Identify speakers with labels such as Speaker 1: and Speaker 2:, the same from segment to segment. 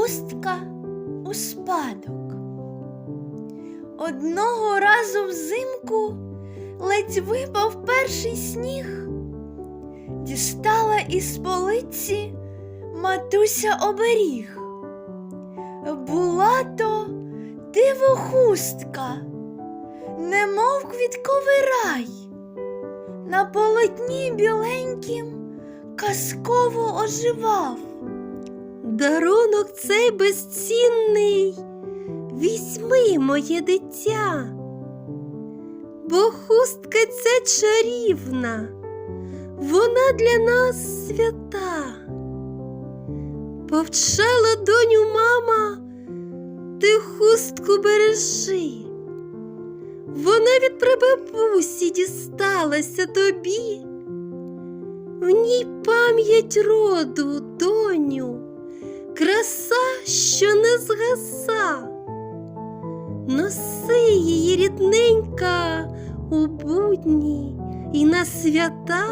Speaker 1: Хустка у спадок. Одного разу взимку ледь випав перший сніг, дістала із полиці матуся оберіг. Була то диво хустка, немов квітковий рай, на полотні біленькім казково оживав.
Speaker 2: Дарунок цей безцінний, візьми моє дитя, бо хустка ця чарівна, вона для нас свята. Повчала доню мама, ти хустку бережи. Вона від прабабусі дісталася тобі. В ній пам'ять роду, доню, краса, що не згаса. Носи її рідненька у будні і на свята.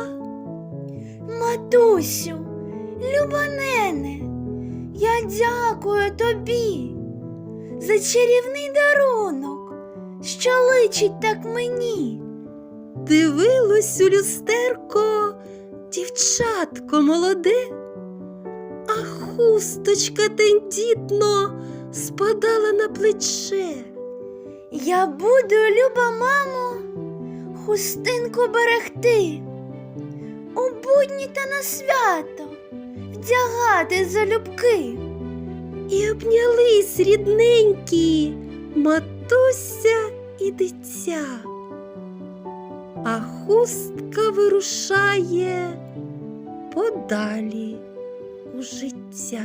Speaker 1: Матусю, люба нене, я дякую тобі за чарівний дарунок, що личить так мені.
Speaker 2: Дивилось у люстерко дівчатко молоде, хусточка тендітно спадала на плече.
Speaker 1: Я буду, люба мамо, хустинку берегти, у будні та на свято вдягати залюбки.
Speaker 2: І обнялись рідненькі матуся і дитя. А хустка вирушає подалі у життя.